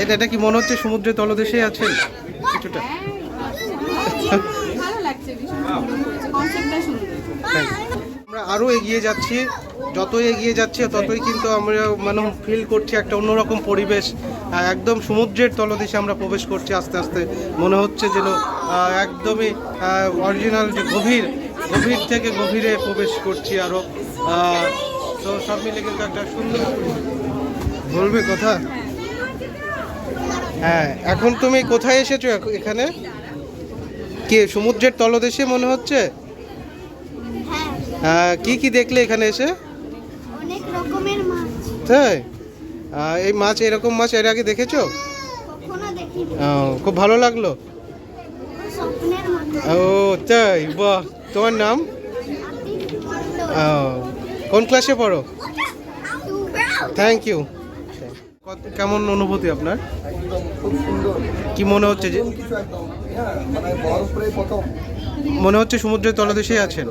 এটা এটা কি মনে হচ্ছে সমুদ্রের তলদেশে আছেন? কিছুটা. আমরা আরও এগিয়ে যাচ্ছি। যতই এগিয়ে যাচ্ছি, ততই কিন্তু আমরা মানে ফিল করছি একটা অন্যরকম পরিবেশ। একদম সমুদ্রের তলদেশে আমরা প্রবেশ করছি আস্তে আস্তে। মনে হচ্ছে যেন একদমই অরিজিনাল যে গভীর গভীর থেকে গভীরে প্রবেশ করছি আরও। তো সব মিলে কিন্তু একটা সুন্দর বলবে কথা? হ্যাঁ এখন তুমি কোথায় এসেছ এখানে? কে সমুদ্রের তলদেশে মনে হচ্ছে? হ্যাঁ। আহ, কি কি দেখলে এখানে এসে? অনেক রকমের মাছ। তাই? এই মাছ এরকম মাছ এর আগে দেখেছ? খুব ভালো লাগল? ও তাই বাহ। তোমার নাম? আহ, কোন ক্লাসে পড়ো? থ্যাংক ইউ কেমন অনুভূতি আপনার? কি মনে হচ্ছে যে মানে হচ্ছে সমুদ্রের তলদেশেই আছেন?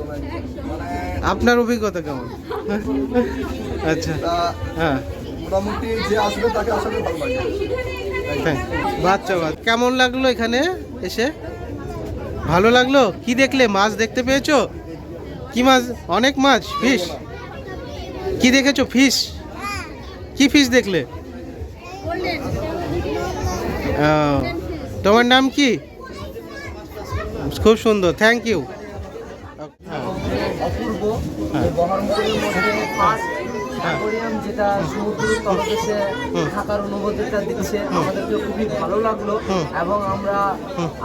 আপনার অভিজ্ঞতা কেমন? আচ্ছা হ্যাঁ। বাচ্চা বাচ্চা। কেমন লাগল এখানে এসে? ভালো লাগল? কি দেখলে? মাছ দেখতে পেয়েছ? কি মাছ? অনেক মাছ ফিশ কি দেখেছ? ফিস কি ফিস দেখলে? তোমার নাম কি? খুব সুন্দর থ্যাংক ইউ অপূর্ব। অ্যাকোরিয়াম যেটা সমুদ্রের তলদেশে থাকার অনুভূতিটা দিচ্ছে আমাদেরকে খুবই ভালো লাগল এবং আমরা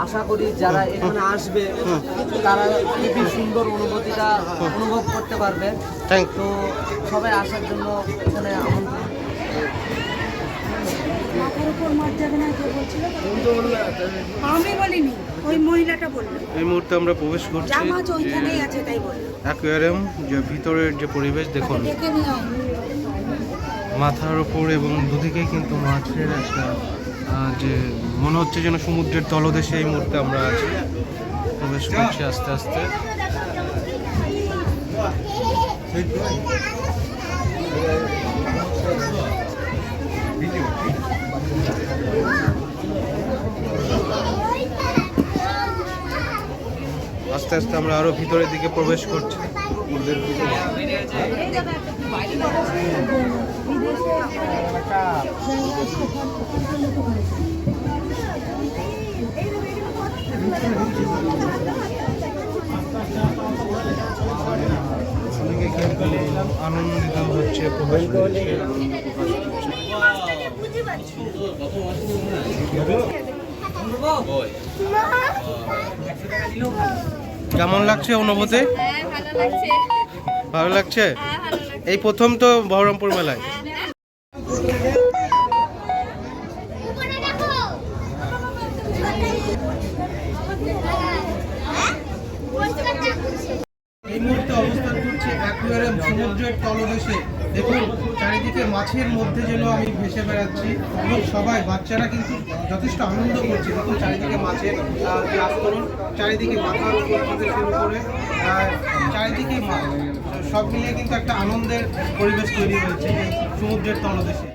আশা করি যারা এখানে আসবে তারা খুবই সুন্দর অনুভূতিটা অনুভব করতে পারবে। তো সবাই আসার জন্য এখানে আমন্ত্রণ। আমি বলিনি ওই মহিলাটা বলল। এই মুহূর্তে আমরা প্রবেশ করছি মাছ ওইখানেই আছে তাই বলল। অ্যাকোয়ারিয়াম যে ভিতরের যে পরিবেশ, দেখুন। মাথার ওপর এবং দুদিকে কিন্তু মাছের একটা যে মনে হচ্ছে যেন সমুদ্রের তলদেশে এই মুহূর্তে আমরা আছি। প্রবেশ করছি আস্তে আস্তে। আস্তে আস্তে আমরা আরও ভিতরের দিকে প্রবেশ করছি। অনেকে কিন্তু আনন্দিত হচ্ছে প্রবেশ করছে। কেমন লাগছে অনুভূতি? হ্যাঁ ভালো লাগছে। হ্যাঁ ভালো লাগছে। এই প্রথম তো বহরমপুর মেলায়। মুহূর্তে করছি অ্যাকুয়ারিয়াম সমুদ্রের তলদেশে। দেখুন, চারিদিকে মাছের মধ্যে যেন আমি ভেসে বেড়াচ্ছি এবং সবাই, বাচ্চারা কিন্তু যথেষ্ট আনন্দ করছে। দেখুন, চারিদিকে মাছের আস্তরণ চারিদিকে মাথার উপর থেকে শুরু করে চারিদিকে সব মিলিয়ে কিন্তু একটা আনন্দের পরিবেশ তৈরি হয়েছে সমুদ্রের তলদেশে।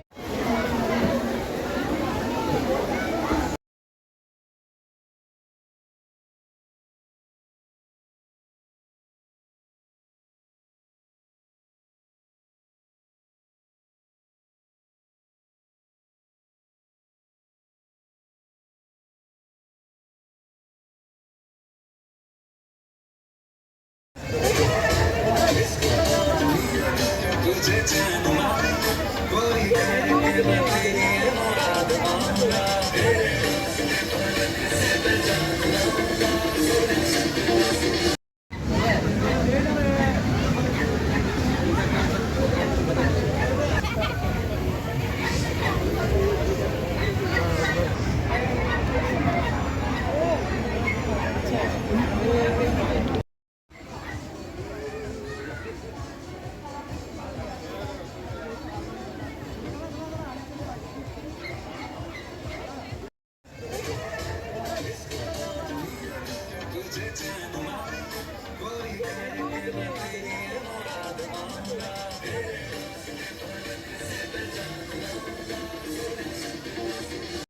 Thank you.